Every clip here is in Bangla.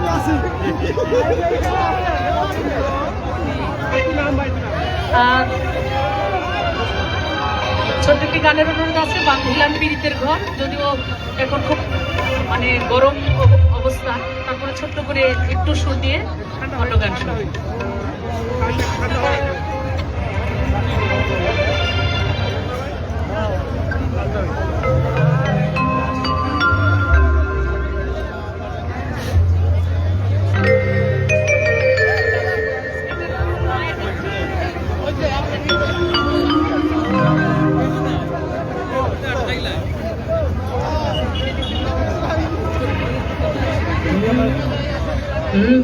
নি আছি। ছোট্ট একটি গানের অনুরোধ আছে বাংলাম পীড়িতের ঘর। যদিও এখন খুব মানে গরম অবস্থা, তারপরে ছোট্ট করে একটু সুর দিয়ে ভালো গান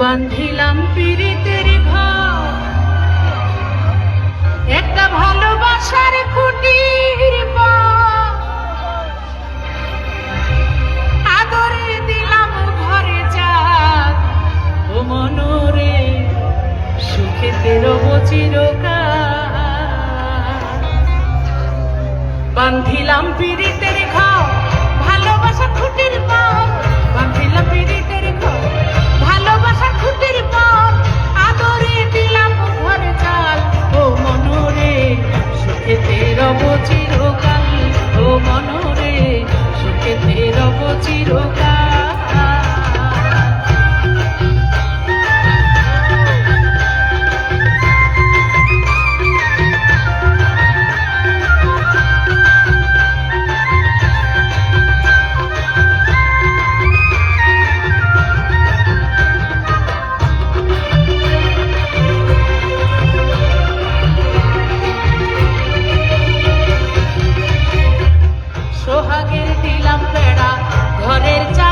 বান্ধিলাম পীড়িতের ঘর। একটা ভালোবাসার কুটির। আদরে দিলাম ঘরে যাক ও মনরে সুখেতে রব চিরকাল। বান্ধিলাম পীড়িতের ঘর। ভালোবাসা খুঁটির পর বান্ধিলাম পীড়িতের ভালোবাসা খুঁটির পর আদরে দিলাম ঘরে চাল ও মনরে, সুখেতে রব চিরকাল। ও মনরে, সুখেতে রব চিরকাল। দিলাম বেড়া ঘরের চারিপাশে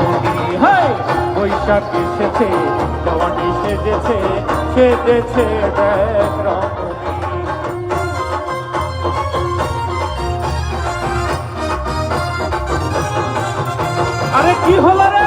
বৈশাখ এসেছে দেওয়ানি সেজেছে সেজেছে আরে কি হলো রে?